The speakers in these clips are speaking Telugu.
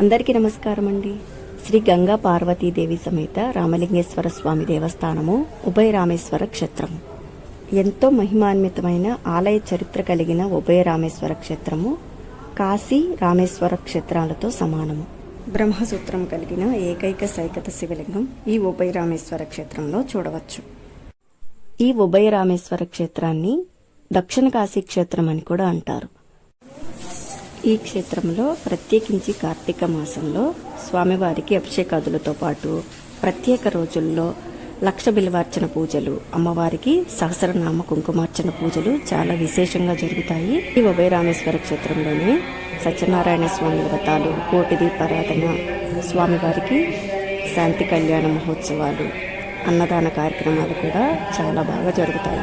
అందరికీ నమస్కారం అండి శ్రీ గంగా పార్వతీదేవి సమేత రామలింగేశ్వర స్వామి దేవస్థానము ఉభయ రామేశ్వర క్షేత్రము ఎంతో మహిమాన్వితమైన ఆలయ చరిత్ర కలిగిన ఉభయ రామేశ్వర క్షేత్రము కాశీ రామేశ్వర క్షేత్రాలతో సమానము. బ్రహ్మసూత్రం కలిగిన ఏకైక సైకత శివలింగం ఈ ఉభయ రామేశ్వర క్షేత్రంలో చూడవచ్చు. ఈ ఉభయ రామేశ్వర క్షేత్రాన్ని దక్షిణ కాశీ క్షేత్రం అని కూడా అంటారు. ఈ క్షేత్రంలో ప్రత్యేకించి కార్తీక మాసంలో స్వామివారికి అభిషేకాదులతో పాటు ప్రత్యేక రోజుల్లో లక్ష బిల్వార్చన పూజలు అమ్మవారికి సహస్రనామ కుంకుమార్చన పూజలు చాలా విశేషంగా జరుగుతాయి. ఈ ఉభయ రామేశ్వర క్షేత్రంలోనే సత్యనారాయణ స్వామి వ్రతాలు కోటి దీపారాధన స్వామివారికి శాంతి కళ్యాణ మహోత్సవాలు అన్నదాన కార్యక్రమాలు కూడా చాలా బాగా జరుగుతాయి.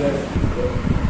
Yes.